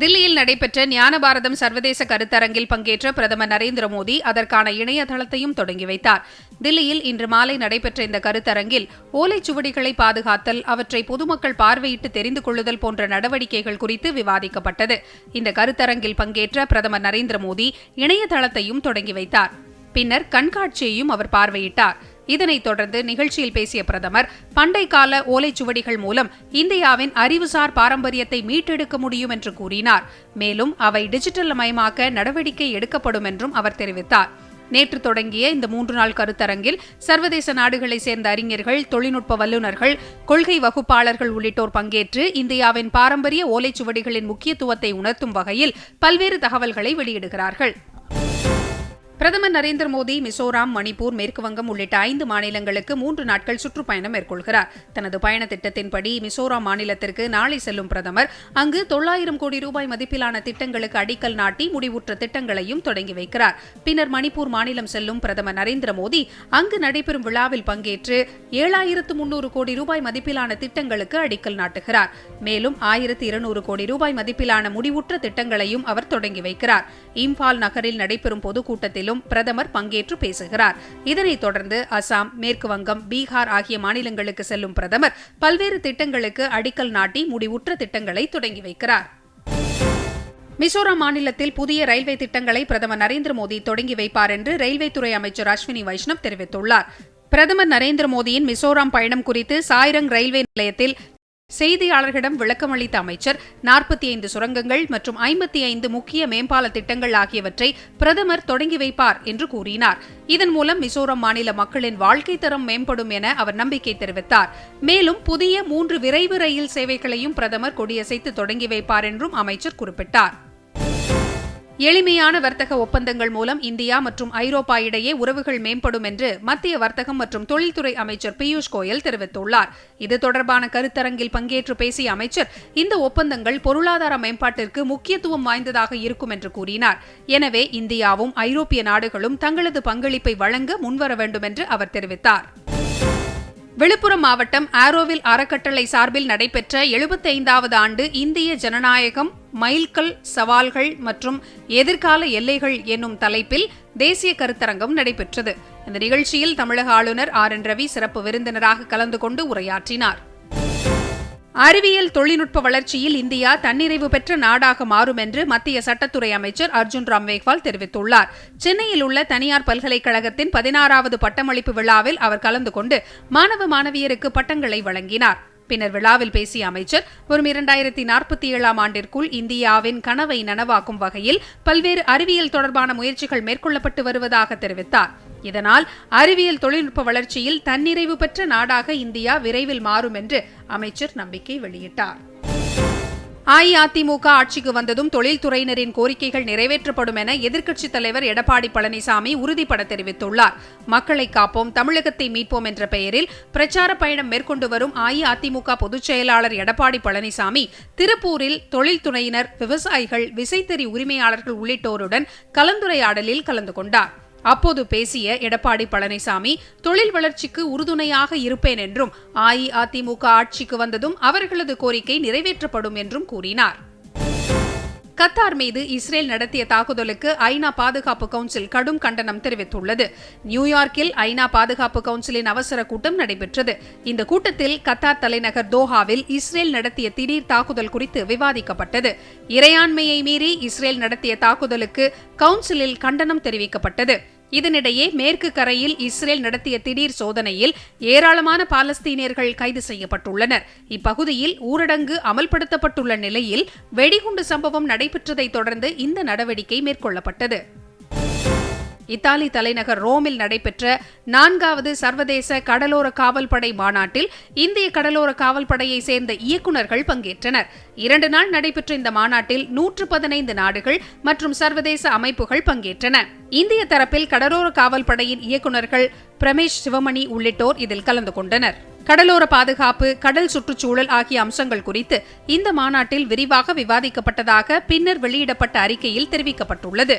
தில்லியில் நடைபெற்ற ஞானபாரதம் சர்வதேச கருத்தரங்கில் பங்கேற்ற பிரதமர் நரேந்திர மோடி அதற்கான இணையதளத்தையும் தொடங்கி வைத்தார். தில்லியில் இன்று மாலை நடைபெற்ற இந்த கருத்தரங்கில் ஓலைச்சுவடிகளை பாதுகாத்தல் அவற்றை பொதுமக்கள் பார்வையிட்டு தெரிந்து கொள்ளுதல் போன்ற நடவடிக்கைகள் குறித்து விவாதிக்கப்பட்டது. இந்த கருத்தரங்கில் பங்கேற்ற பிரதமர் நரேந்திர மோடி இணையதளத்தையும் தொடங்கி வைத்தார். பின்னர் கண்காட்சியையும் அவர் பார்வையிட்டார். இதனைத் தொடர்ந்து நிகழ்ச்சியில் பேசிய பிரதமர் பண்டை கால ஓலைச்சுவடிகள் மூலம் இந்தியாவின் அறிவுசார் பாரம்பரியத்தை மீட்டெடுக்க முடியும் என்று கூறினார். மேலும் அவை டிஜிட்டல் மயமாக்க நடவடிக்கை எடுக்கப்படும் என்றும் அவர் தெரிவித்தார். நேற்று தொடங்கிய இந்த மூன்று நாள் கருத்தரங்கில் சர்வதேச நாடுகளைச் சேர்ந்த அறிஞர்கள் தொழில்நுட்ப வல்லுநர்கள் கொள்கை வகுப்பாளர்கள் உள்ளிட்டோர் பங்கேற்று இந்தியாவின் பாரம்பரிய ஓலைச்சுவடிகளின் முக்கியத்துவத்தை உணர்த்தும் வகையில் பல்வேறு தகவல்களை வெளியிடுகிறார்கள். பிரதமர் நரேந்திர மோடி மிசோராம் மணிப்பூர் மேற்குவங்கம் உள்ளிட்ட ஐந்து மாநிலங்களுக்கு மூன்று நாட்கள் சுற்றுப்பயணம் மேற்கொள்கிறார். தனது பயண திட்டத்தின்படி மிசோராம் மாநிலத்திற்கு நாளை செல்லும் பிரதமர் அங்கு தொள்ளாயிரம் கோடி ரூபாய் மதிப்பிலான திட்டங்களுக்கு அடிக்கல் நாட்டி முடிவுற்ற திட்டங்களையும் தொடங்கி வைக்கிறார். பின்னர் மணிப்பூர் மாநிலம் செல்லும் பிரதமர் நரேந்திர மோடி அங்கு நடைபெறும் விழாவில் பங்கேற்று ஏழாயிரத்து முன்னூறு கோடி ரூபாய் மதிப்பிலான திட்டங்களுக்கு அடிக்கல் நாட்டுகிறார். மேலும் ஆயிரத்து இருநூறு கோடி ரூபாய் மதிப்பிலான முடிவுற்ற திட்டங்களையும் அவர் தொடங்கி வைக்கிறார். இம்பால் நகரில் நடைபெறும் பொதுக்கூட்டத்தில் கூட்டத்திலும் பிரதமர் பங்கேற்று பேசுகிறார். இதனைத் தொடர்ந்து அசாம் மேற்கு வங்கம் பீகார் ஆகிய மாநிலங்களுக்கு செல்லும் பிரதமர் பல்வேறு திட்டங்களுக்கு அடிக்கல் நாட்டி முடிவுற்ற திட்டங்களை தொடங்கி வைக்கிறார். மிசோராம் மாநிலத்தில் புதிய ரயில்வே திட்டங்களை பிரதமர் நரேந்திர மோடி தொடங்கி வைப்பார் என்று ரயில்வே துறை அமைச்சர் அஸ்வினி வைஷ்ணவ் தெரிவித்துள்ளார். பிரதமர் நரேந்திர மோடியின் மிசோராம் பயணம் குறித்து சாய்ரங் ரயில்வே நிலையத்தில் செய்தியாளர்களிடம் விளக்கமளித்த அமைச்சர் நாற்பத்தி ஐந்து சுரங்கங்கள் மற்றும் ஐம்பத்தி ஐந்து முக்கிய மேம்பால திட்டங்கள் ஆகியவற்றை பிரதமர் தொடங்கி வைப்பார் என்று கூறினார். இதன் மூலம் மிசோரம் மாநில மக்களின் வாழ்க்கை தரம் மேம்படும் என அவர் நம்பிக்கை தெரிவித்தார். மேலும் புதிய மூன்று விரைவு ரயில் சேவைகளையும் பிரதமர் கொடியசைத்து தொடங்கி வைப்பார் என்றும் அமைச்சர் குறிப்பிட்டார். எளிமையான வர்த்தக ஒப்பந்தங்கள் மூலம் இந்தியா மற்றும் ஐரோப்பா இடையே உறவுகள் மேம்படும் என்று மத்திய வர்த்தகம் மற்றும் தொழில்துறை அமைச்சர் பியூஷ் கோயல் தெரிவித்துள்ளார். இது தொடர்பான கருத்தரங்கில் பங்கேற்று பேசிய அமைச்சர் இந்த ஒப்பந்தங்கள் பொருளாதார மேம்பாட்டிற்கு முக்கியத்துவம் வாய்ந்ததாக இருக்கும் என்று கூறினார். எனவே இந்தியாவும் ஐரோப்பிய நாடுகளும் தங்களது பங்களிப்பை வழங்க முன்வர வேண்டும் என்று அவர் தெரிவித்தார். விழுப்புரம் மாவட்டம் ஆரோவில் அறக்கட்டளை சார்பில் நடைபெற்ற எழுபத்தைந்தாவது ஆண்டு இந்திய ஜனநாயகம் மைல்கல் சவால்கள் மற்றும் எதிர்கால எல்லைகள் என்னும் தலைப்பில் தேசிய கருத்தரங்கம் நடைபெற்றது. இந்த நிகழ்ச்சியில் தமிழக ஆளுநர் ஆர். என். ரவி சிறப்பு விருந்தினராக கலந்து கொண்டு உரையாற்றினார். அறிவியல் தொழில்நுட்ப வளர்ச்சியில் இந்தியா தன்னிறைவு பெற்ற நாடாக மாறும் என்று மத்திய சட்டத்துறை அமைச்சர் அர்ஜுன் ராம் மேக்வால் தெரிவித்துள்ளார். சென்னையில் உள்ள தனியார் பல்கலைக்கழகத்தின் பதினாறாவது பட்டமளிப்பு விழாவில் அவர் கலந்து கொண்டு மாணவ மாணவியருக்கு பட்டங்களை வழங்கினார். பின்னர் விழாவில் பேசிய அமைச்சர் வரும் இரண்டாயிரத்தி நாற்பத்தி ஏழாம் ஆண்டிற்குள் இந்தியாவின் கனவை நனவாக்கும் வகையில் பல்வேறு அறிவியல் தொடர்பான முயற்சிகள் மேற்கொள்ளப்பட்டு வருவதாக தெரிவித்தார். இதனால் அறிவியல் தொழில்நுட்ப வளர்ச்சியில் தன்னிறைவு பெற்ற நாடாக இந்தியா விரைவில் மாறும் என்று அமைச்சர் நம்பிக்கை வெளியிட்டார். அஇஅதிமுக ஆட்சிக்கு வந்ததும் தொழில்துறையினரின் கோரிக்கைகள் நிறைவேற்றப்படும் என எதிர்க்கட்சித் தலைவர் எடப்பாடி பழனிசாமி உறுதிபட தெரிவித்துள்ளார். மக்களை காப்போம் தமிழகத்தை மீட்போம் என்ற பெயரில் பிரச்சார பயணம் மேற்கொண்டு வரும் அஇஅதிமுக பொதுச் செயலாளர் எடப்பாடி பழனிசாமி திருப்பூரில் தொழில்துறையினர் விவசாயிகள் விசைத்தறி உரிமையாளர்கள் உள்ளிட்டோருடன் கலந்துரையாடலில் கலந்து கொண்டார். அப்போது பேசிய எடப்பாடி பழனிசாமி தொழில் வளர்ச்சிக்கு உறுதுணையாக இருப்பேன் என்றும் அஇஅதிமுக ஆட்சிக்கு வந்ததும் அவர்களது கோரிக்கை நிறைவேற்றப்படும் என்றும் கூறினார். கத்தார் மீது இஸ்ரேல் நடத்திய தாக்குதலுக்கு ஐநா பாதுகாப்பு கவுன்சில் கடும் கண்டனம் தெரிவித்துள்ளது. நியூயார்க்கில் ஐநா பாதுகாப்பு கவுன்சிலின் அவசர கூட்டம் நடைபெற்றது. இந்த கூட்டத்தில் கத்தார் தலைநகர் தோஹாவில் இஸ்ரேல் நடத்திய திடீர் தாக்குதல் குறித்து விவாதிக்கப்பட்டது. இறையாண்மையை மீறி இஸ்ரேல் நடத்திய தாக்குதலுக்கு கவுன்சிலில் கண்டனம் தெரிவிக்கப்பட்டது. இதனிடையே மேற்கு கரையில் இஸ்ரேல் நடத்திய திடீர் சோதனையில் ஏராளமான பாலஸ்தீனியர்கள் கைது செய்யப்பட்டுள்ளனர். இப்பகுதியில் ஊரடங்கு அமல்படுத்தப்பட்டுள்ள நிலையில் வெடிகுண்டு சம்பவம் நடைபெற்றதைத் தொடர்ந்து இந்த நடவடிக்கை மேற்கொள்ளப்பட்டது. இத்தாலி தலைநகர் ரோமில் நடைபெற்ற நான்காவது சர்வதேச கடலோர காவல்படை மாநாட்டில் இந்திய கடலோர காவல்படையை சேர்ந்த இயக்குநர்கள் பங்கேற்றனர். இரண்டு நாள் நடைபெற்ற இந்த மாநாட்டில் நூற்று பதினைந்து நாடுகள் மற்றும் சர்வதேச அமைப்புகள் பங்கேற்றன. இந்திய தரப்பில் கடலோர காவல்படையின் இயக்குநர்கள் பிரமேஷ் சிவமணி உள்ளிட்டோர் இதில் கலந்து கொண்டனர். கடலோர பாதுகாப்பு கடல் சுற்றுச்சூழல் ஆகிய அம்சங்கள் குறித்து இந்த மாநாட்டில் விரிவாக விவாதிக்கப்பட்டதாக பின்னர் வெளியிடப்பட்ட அறிக்கையில் தெரிவிக்கப்பட்டுள்ளது.